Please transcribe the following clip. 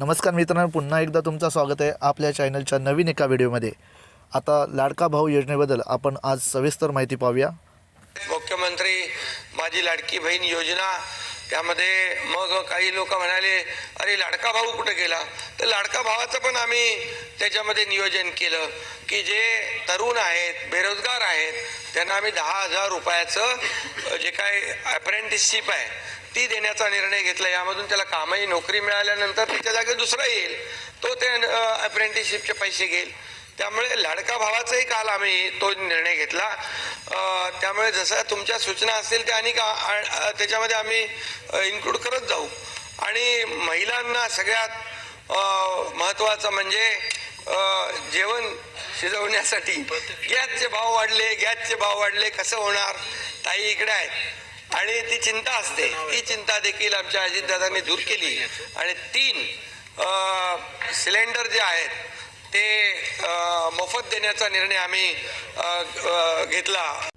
नमस्कार मित्रांनो पुन्हा एकदा तुमचं स्वागत आहे आपल्या चॅनलच्या नवीन एका व्हिडिओमध्ये आता लाडका भाऊ योजनेबद्दल आपण आज सविस्तर माहिती पाहूया. मुख्यमंत्री माझी लाडकी बहीण योजना त्यामध्ये मग काही लोक म्हणाले अरे लाडका भाऊ कुठे गेला? तर लाडका भावाचं पण आम्ही त्याच्यामध्ये नियोजन केलं की जे तरुण आहेत बेरोजगार आहेत त्यांना आम्ही दहा हजार रुपयाचं जे काय अप्रेंटिसशिप आहे ती देण्याचा निर्णय घेतला. यामधून त्याला कामही नोकरी मिळाल्यानंतर त्याच्या जागी दुसरा येईल. तो ते अप्रेंटिसशिपचे पैसे घेईल. त्यामुळे लाडका भावाचाही काल आम्ही तो निर्णय घेतला. त्यामुळे जसं तुमच्या सूचना असतील त्या आणि का त्याच्यामध्ये आम्ही इन्क्लूड करत जाऊ. आणि महिलांना सगळ्यात महत्त्वाचं म्हणजे जेवण शिजवण्यासाठी. गॅसचे भाव वाढले गॅसचे भाव वाढले. कसं होणार? ताई इकडे आहेत. आणि ती चिंता असते. ती चिंता देखील आमच्या अजितदादांनी दूर केली. आणि तीन सिलेंडर जे आहेत ते मोफत देण्याचा निर्णय आम्ही घेतला.